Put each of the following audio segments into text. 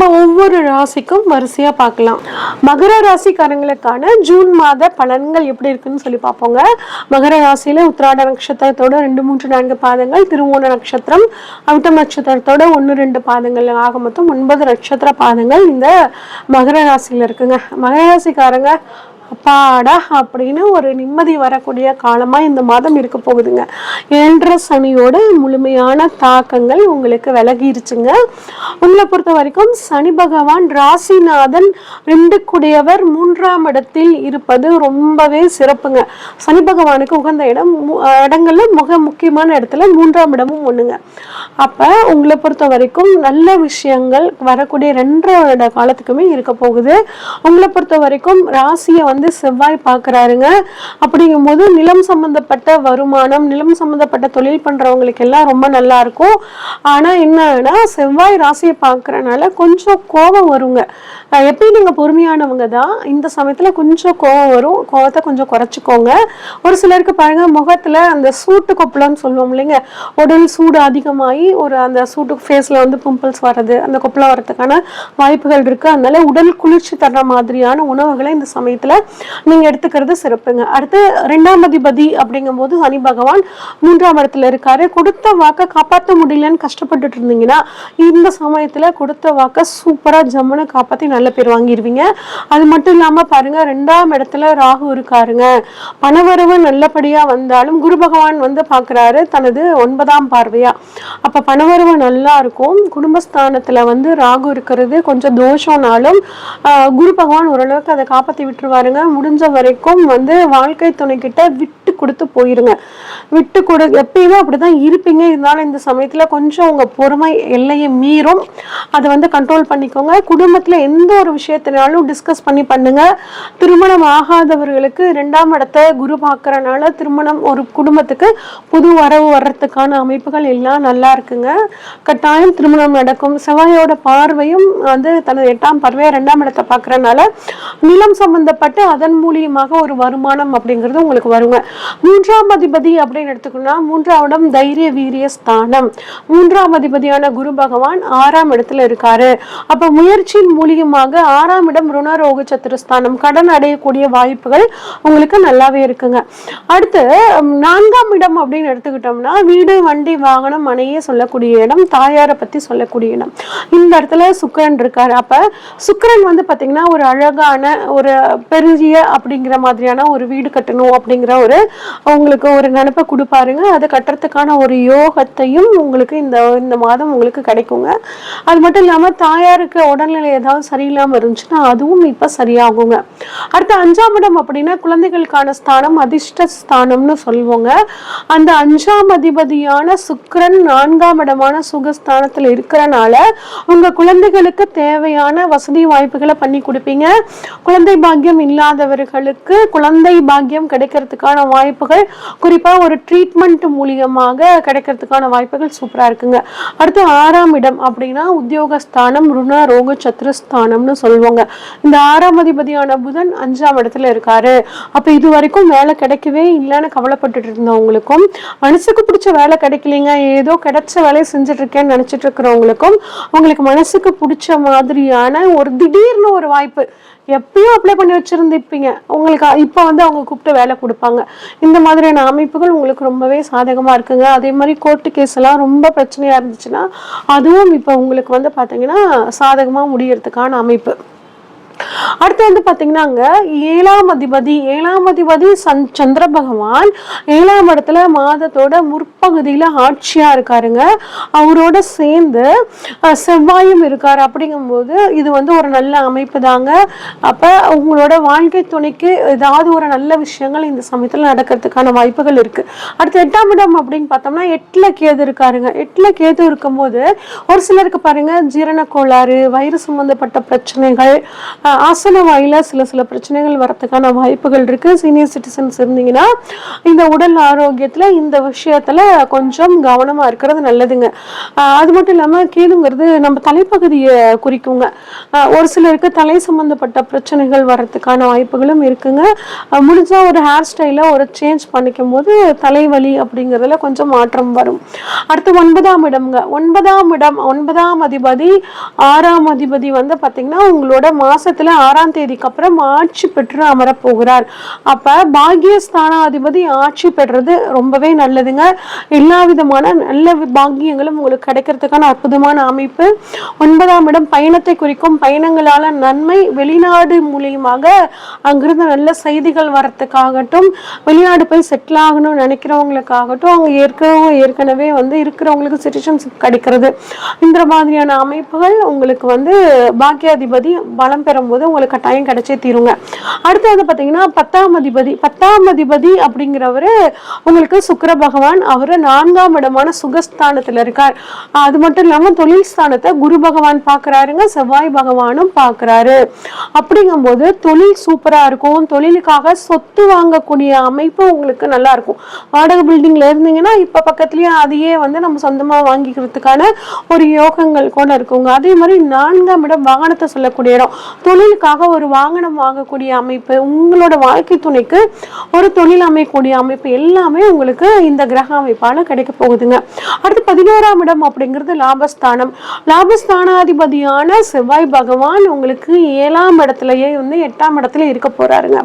நம்ம ஒவ்வொரு ராசிக்கும் வரிசையா பார்க்கலாம். மகர ராசிக்காரங்களுக்கான ஜூன் மாத பலன்கள் எப்படி இருக்குன்னு சொல்லி பார்ப்போங்க. மகர ராசியில உத்திராட நட்சத்திரத்தோட ரெண்டு மூன்று நான்கு பாதங்கள் திருவோண நட்சத்திரம் அவிட்டம் நட்சத்திரத்தோட ஒன்று ரெண்டு பாதங்கள் ஆக மொத்தம் ஒன்பது நட்சத்திர பாதங்கள் இந்த மகர ராசியில இருக்குங்க. மகர ராசிக்காரங்க அப்பாடா அப்படின்னு ஒரு நிம்மதி வரக்கூடிய காலமாக இந்த மாதம் இருக்க போகுதுங்க. ஏழரை சனியோட முழுமையான தாக்கங்கள் உங்களுக்கு விலகிருச்சுங்க. உங்களை பொறுத்த வரைக்கும் சனி பகவான் ராசிநாதன் ரெண்டு கூடியவர் மூன்றாம் இடத்தில் இருப்பது ரொம்பவே சிறப்புங்க. சனி பகவானுக்கு உகந்த இடம் மு- இடங்கள்ல மிக முக்கியமான இடத்துல மூன்றாம் இடமும் ஒண்ணுங்க. அப்ப உங்களை பொறுத்த வரைக்கும் நல்ல விஷயங்கள் வரக்கூடிய ரெண்டரை வருட காலத்துக்குமே இருக்க போகுது. உங்களை பொறுத்த வரைக்கும் ராசியை வந்து வந்து செவ்வாய் பார்க்குறாருங்க. அப்படிங்கும்போது நிலம் சம்பந்தப்பட்ட வருமானம் நிலம் சம்பந்தப்பட்ட தொழில் பண்றவங்களுக்கு எல்லாம் ரொம்ப நல்லா இருக்கும். ஆனா என்னன்னா செவ்வாய் ராசியை பார்க்குறனால கொஞ்சம் கோபம் வருங்க. எப்பயும் நீங்கள் பொறுமையானவங்க தான்? இந்த சமயத்தில் கொஞ்சம் கோவம் வரும். கோவத்தை கொஞ்சம் குறைச்சிக்கோங்க. ஒரு சிலருக்கு பாருங்க முகத்தில் அந்த சூட்டு கொப்பளம்னு சொல்லுவோம் இல்லைங்க? உடல் சூடு அதிகமாகி ஒரு அந்த சூட்டு ஃபேஸில் வந்து பிம்பிள்ஸ் வர்றது அந்த கொப்பளம் வரதுக்கான வாய்ப்புகள் இருக்குது அதனால உடல் குளிர்ச்சி தர்ற மாதிரியான உணவுகளை இந்த சமயத்தில் நீங்கள் எடுத்துக்கிறது சிறப்புங்க. அடுத்து ரெண்டாம் அதிபதி அப்படிங்கும்போது சனி பகவான் மூன்றாம் இடத்துல இருக்காரு. கொடுத்த வாக்கை காப்பாற்ற முடியலன்னு கஷ்டப்பட்டுட்டு இருந்தீங்கன்னா இந்த சமயத்தில் கொடுத்த வாக்கை சூப்பராக ஜம்முன்னு காப்பாற்றி நல்ல பேர் வாங்கிடுவீங்க அது மட்டும் இல்லாம பாருங்க ரெண்டாம் இடத்துல ராகு இருக்காருங்க. பணவரவு நல்லபடியா வந்தாலும் குரு பகவான் வந்து பார்க்குறாரு தனது ஒன்பதாம் பார்வையா. அப்ப பணவரவு நல்லா இருக்கும். குடும்பஸ்தானத்துல வந்து ராகு இருக்கிறது. கொஞ்சம் தோஷம்னாலும் குரு பகவான் ஓரளவுக்கு அதை காப்பாத்தி விட்டுருவாருங்க. முடிஞ்ச வரைக்கும் வந்து வாழ்க்கை துணை கிட்ட விட்டு கொடுத்து போயிருங்க. விட்டு கொடு எப்பயுமே அப்படிதான் இருப்பீங்க. இருந்தாலும் இந்த சமயத்துல கொஞ்சம் உங்கள் பொறுமை எல்லையை மீறும். அதை வந்து கண்ட்ரோல் பண்ணிக்கோங்க. குடும்பத்துல எந்த ஒரு விஷயத்தினாலும் டிஸ்கஸ் பண்ணி பண்ணுங்க. திருமணம் ஆகாதவர்களுக்கு ரெண்டாம் இடத்த குரு பார்க்கறனால திருமணம் ஒரு குடும்பத்துக்கு புது வரவு வர்றதுக்கான அமைப்புகள் எல்லாம் நல்லா இருக்குங்க. கட்டாயம் திருமணம் நடக்கும். செவ்வாயோட பார்வையும் வந்து தனது எட்டாம் பார்வையை ரெண்டாம் இடத்தை பார்க்கறனால நிலம் சம்பந்தப்பட்டு அதன் மூலியமாக ஒரு வருமானம் அப்படிங்கிறது உங்களுக்கு வருங்க. மூன்றாம் அதிபதி அப்படின்னு எடுத்துக்கணும்னா மூன்றாம் இடம் தைரிய வீரிய ஸ்தானம். மூன்றாம் அதிபதியான குரு பகவான் ஆறாம் இடத்துல இருக்காரு. அப்ப முயற்சியின் மூலியமாக ஆறாம் இடம் ருணரோக சத்துருஸ்தானம் கடன் அடையக்கூடிய வாய்ப்புகள் உங்களுக்கு நல்லாவே இருக்குங்க. அடுத்து நான்காம் இடம் அப்படின்னு எடுத்துக்கிட்டோம்னா வீடு வண்டி வாகனம் மனையே சொல்லக்கூடிய இடம் தாயாரை பத்தி சொல்லக்கூடிய இடம். இந்த இடத்துல சுக்கரன் இருக்காரு. அப்ப சுக்கிரன் வந்து பாத்தீங்கன்னா ஒரு அழகான ஒரு பெரிய அப்படிங்கிற மாதிரியான ஒரு வீடு கட்டணும் அப்படிங்கிற ஒரு உங்களுக்கு ஒரு நினைப்பை கொடுப்பாருங்க. அதை கட்டுறதுக்கான ஒரு யோகத்தையும் உங்களுக்கு இந்த இந்த மாதம் உங்களுக்கு கிடைக்குங்க. அது மட்டும் இல்லாம தாயாருக்கு உடல்நிலை ஏதாவது சரியில்லாம இருந்துச்சுன்னா அதுவும் இப்போ சரியாகுங்க. அடுத்து அஞ்சாம் இடம் அப்படின்னா குழந்தைகளுக்கான ஸ்தானம் அதிர்ஷ்ட ஸ்தானம்னு சொல்லுவோங்க. அந்த அஞ்சாம் அதிபதியான சுக்கரன் நான்காம் இடமான சுகஸ்தானத்தில் இருக்கிறனால உங்க குழந்தைகளுக்கு தேவையான வசதி வாய்ப்புகளை பண்ணி கொடுப்பீங்க. குழந்தை பாக்கியம் இல்லாதவர்களுக்கு குழந்தை பாக்கியம் கிடைக்கிறதுக்கான வாய்ப்புகள் குறிப்பா ஒரு ட்ரீட்மெண்ட் மூலியமாக கிடைக்கிறதுக்கான வாய்ப்புகள் சூப்பரா இருக்குங்க. அடுத்து ஆறாம் இடம் அப்படின்னா உத்தியோகஸ்தானம் ருண ரோக ஸ்தானம்னு சொல்லுவாங்க. இந்த ஆறாம் அதிபதியான புதன் அஞ்சாம் இடத்துல இருக்காரு. அப்ப இது வரைக்கும் வேலை கிடைக்கவே இல்லைன்னு கவலைப்பட்டுட்டு இருந்தவங்களுக்கும் மனசுக்கு பிடிச்ச வேலை கிடைக்கலைங்க. ஏதோ கிடைச்ச வேலையை செஞ்சுட்டு இருக்கேன்னு நினைச்சிட்டு இருக்கிறவங்களுக்கும் உங்களுக்கு மனசுக்கு பிடிச்ச மாதிரியான ஒரு திடீர்னு ஒரு வாய்ப்பு எப்பயும் அப்ளை பண்ணி வச்சுருந்துருப்பீங்க. உங்களுக்கு இப்போ வந்து அவங்க கூப்பிட்டு வேலை கொடுப்பாங்க. இந்த மாதிரியான அமைப்புகள் உங்களுக்கு ரொம்பவே சாதகமாக இருக்குங்க. அதே மாதிரி கோர்ட்டு கேஸ் எல்லாம் ரொம்ப பிரச்சனையாக இருந்துச்சுன்னா அதுவும் இப்போ உங்களுக்கு வந்து பார்த்தீங்கன்னா சாதகமாக முடியறதுக்கான அமைப்பு. அடுத்து வந்து பாத்தீங்கன்னா அங்கே ஏழாம் அதிபதி ஏழாம் அதிபதி சந் சந்திர பகவான். ஏழாம் இடத்துல மாதத்தோட முற்பகுதியில ஆட்சியா இருக்காருங்க. அவரோட சேர்ந்து செவ்வாயும் இருக்காரு அப்படிங்கும்போது இது வந்து ஒரு நல்ல அமைப்பு தாங்க அப்ப உங்களோட வாழ்க்கை துணைக்கு ஏதாவது ஒரு நல்ல விஷயங்கள் இந்த சமயத்துல நடக்கிறதுக்கான வாய்ப்புகள் இருக்கு. அடுத்து எட்டாம் இடம் அப்படின்னு பார்த்தோம்னா எட்டில் கேது இருக்காருங்க. எட்டில் கேது இருக்கும்போது ஒரு சிலருக்கு பாருங்க ஜீரண கோளாறு வயிறு சம்மந்தப்பட்ட பிரச்சனைகள் ஆசன வாயில சில சில பிரச்சனைகள் வரத்துக்கான வாய்ப்புகள் இருக்கு. சீனியர் சிட்டிசன்ஸ் இருந்தீங்கன்னா இந்த உடல் ஆரோக்கியத்துல இந்த விஷயத்துல கொஞ்சம் கவனமா இருக்கிறது நல்லதுங்க. அது மட்டும் இல்லாம கேதுங்கிறது நம்ம தலைப்பகுதியை குறிக்குங்க. ஒரு சிலருக்கு தலை சம்பந்தப்பட்ட பிரச்சனைகள் வரத்துக்கான வாய்ப்புகளும் இருக்குங்க. முடிஞ்சால் முடிஞ்சா ஒரு ஹேர் ஸ்டைல ஒரு சேஞ்ச் பண்ணிக்கும் போது தலைவலி அப்படிங்கிறதுல கொஞ்சம் மாற்றம் வரும். அடுத்து ஒன்பதாம் இடம்ங்க. ஒன்பதாம் இடம் ஒன்பதாம் அதிபதி ஆறாம் அதிபதி வந்து பாத்தீங்கன்னா உங்களோட மாசத்துல ஆறாம் தேதிக்கு அப்புறம் ஆட்சி பெற்று அமரப் போகிறார் அப்ப பாக்கியஸ்தானாதிபதி ஆட்சி பெற்றது ரொம்பவே நல்லதுங்க. எல்லா விதமான நல்ல பாக்கியங்களும் உங்களுக்கு கிடைக்கிறதுக்கான அற்புதமான அமைப்பு. ஒன்பதாம் இடம் பயணத்தை குறிக்கும் பயணங்களால நன்மை வெளிநாடு மூலியமாக அங்கிருந்து நல்ல செய்திகள் வரத்துக்காகட்டும் வெளிநாடு போய் செட்டில் ஆகணும்னு நினைக்கிறவங்களுக்காகட்டும் அவங்க ஏற்கனவே ஏற்கனவே வந்து இருக்கிறவங்களுக்கு சிட்டிசன்ஷிப் கிடைக்கிறது. இந்த மாதிரியான அமைப்புகள் உங்களுக்கு வந்து பாக்கியாதிபதி பலம் பெறும்போது உங்களுக்கு உங்களுக்கு கட்டாயம் கிடைச்சே தீருங்க. அடுத்து வந்து பார்த்தீங்கன்னா பத்தாம் அதிபதி. பத்தாம் அதிபதி அப்படிங்கிறவர் உங்களுக்கு சுக்கர பகவான். அவர் நான்காம் இடமான சுகஸ்தானத்தில் இருக்கார். அது மட்டும் இல்லாமல் தொழில் ஸ்தானத்தை குரு பகவான் பார்க்குறாருங்க செவ்வாய் பகவானும் பார்க்குறாரு அப்படிங்கும்போது தொழில் சூப்பராக இருக்கும். தொழிலுக்காக சொத்து வாங்கக்கூடிய அமைப்பு உங்களுக்கு நல்லா இருக்கும். வாடகை பில்டிங்கில் இருந்தீங்கன்னா இப்போ பக்கத்துலேயே அதையே வந்து நம்ம சொந்தமாக வாங்கிக்கிறதுக்கான ஒரு யோகங்கள் கூட இருக்குங்க. அதே மாதிரி நான்காம் இடம் வாகனத்தை சொல்லக்கூடிய இடம். தொழிலுக்காக ஒரு வாகனம் வாங்கக்கூடிய அமைப்பு உங்களோட வாழ்க்கை துணைக்கு ஒரு தொழில் அமையக்கூடிய அமைப்பு எல்லாமே உங்களுக்கு இந்த கிரக அமைப்பால கிடைக்க போகுதுங்க. அடுத்து பதினோராம் இடம் அப்படிங்கிறது லாபஸ்தானம். லாபஸ்தானாதிபதியான செவ்வாய் பகவான் உங்களுக்கு ஏழாம் இடத்துலயே வந்து எட்டாம் இடத்துல இருக்க போறாருங்க.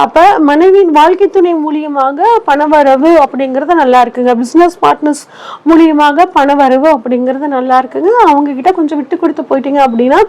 அப்ப மனைவியின் வாழ்க்கை துணை மூலியமாக பணவரவு அப்படிங்கிறது நல்லா இருக்குங்க. பிசினஸ் பார்ட்னர்ஸ் மூலியமாக பணவரவு அப்படிங்கிறது நல்லா இருக்குங்க. அவங்க கிட்ட கொஞ்சம் விட்டு கொடுத்து போயிட்டீங்க அப்படின்னா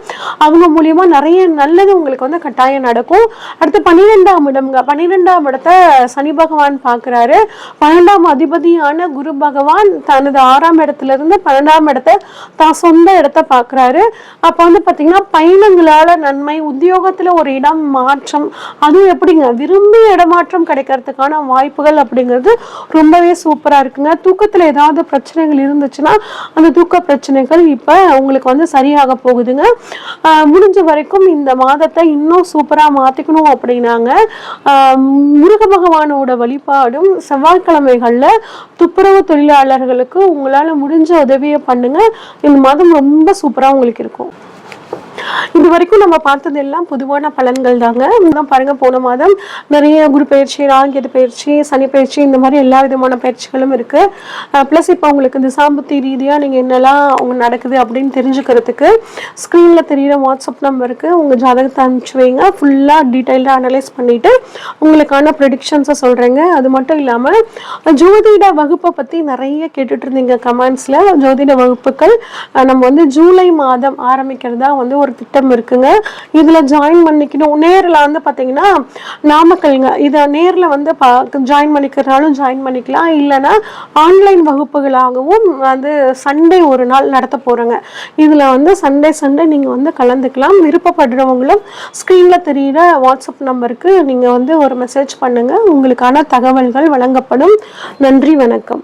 அவங்க மூலியமா நிறைய நல்லது உங்களுக்கு வந்து கட்டாயம் நடக்கும். அடுத்து பன்னிரெண்டாம் இடம்ங்க. பன்னிரெண்டாம் இடத்தை சனி பகவான் பார்க்குறாரு. பன்னெண்டாம் அதிபதியான குரு பகவான் தனது ஆறாம் இடத்துல இருந்து பன்னெண்டாம் இடத்தை தான் சொந்த இடத்தை பார்க்குறாரு. அப்ப வந்து பாத்தீங்கன்னா பயணங்களால நன்மை உத்தியோகத்துல ஒரு இடம் மாற்றம் அதுவும் எப்படிங்க? விரும்பிய இடமாற்றம் கிடைக்கிறதுக்கான வாய்ப்புகள் அப்படிங்கிறது ரொம்பவே சூப்பராக இருக்குங்க. தூக்கத்தில் ஏதாவது பிரச்சனைகள் இருந்துச்சுன்னா அந்த தூக்க பிரச்சனைகள் இப்போ உங்களுக்கு வந்து சரியாக போகுதுங்க. முடிஞ்ச வரைக்கும் இந்த மாதத்தை இன்னும் சூப்பராக மாற்றிக்கணும் அப்படின்னாங்க. முருக பகவானோட வழிபாடும் செவ்வாய்க்கிழமைகளில் துப்புரவு தொழிலாளர்களுக்கு உங்களால் முடிஞ்ச உதவியை பண்ணுங்கள் இந்த மாதம் ரொம்ப சூப்பராக உங்களுக்கு இருக்கும். இது வரைக்கும் நம்ம பார்த்தது எல்லாம் பொதுவான பலன்கள் தாங்க இன்னும் பாருங்க போன மாதம் நிறைய குரு பயிற்சி ராங்கியது பயிற்சி சனி பயிற்சி இந்த மாதிரி எல்லா விதமான பயிற்சிகளும் இருக்கு. ப்ளஸ் இப்போ உங்களுக்கு இந்த சாம்பத்தி ரீதியாக நீங்கள் என்னெல்லாம் அவங்க நடக்குது அப்படின்னு தெரிஞ்சுக்கிறதுக்கு ஸ்க்ரீனில் தெரியிற வாட்ஸ்அப் நம்பருக்கு உங்கள் ஜாதகத்தை அனுப்பிச்சு வைங்க. ஃபுல்லாக டீட்டெயில்டாக அனலைஸ் பண்ணிட்டு உங்களுக்கான ப்ரெடிக்ஷன்ஸை சொல்கிறேங்க அது மட்டும் இல்லாமல் ஜோதிட வகுப்பை பற்றி நிறைய கேட்டுட்டு இருந்தீங்க கமெண்ட்ஸில் ஜோதிட வகுப்புகள் நம்ம வந்து ஜூலை மாதம் ஆரம்பிக்கிறதா வந்து ஒரு திட்டம் இருக்குங்க. இதில் ஜாயின் பண்ணிக்கணும். நேரில் வந்து பார்த்தீங்கன்னா நாமக்கல்ங்க இதை நேரில் வந்து ஜாயின் பண்ணிக்கிறனாலும் ஜாயின் பண்ணிக்கலாம். இல்லைன்னா ஆன்லைன் வகுப்புகளாகவும் வந்து சண்டே ஒரு நாள் நடத்த போகிறோங்க இதில் வந்து சண்டே சண்டே நீங்கள் வந்து கலந்துக்கலாம். விருப்பப்படுறவங்களும் ஸ்க்ரீனில் தெரியிற வாட்ஸ்அப் நம்பருக்கு நீங்கள் வந்து ஒரு மெசேஜ் பண்ணுங்கள் உங்களுக்கான தகவல்கள் வழங்கப்படும். நன்றி வணக்கம்.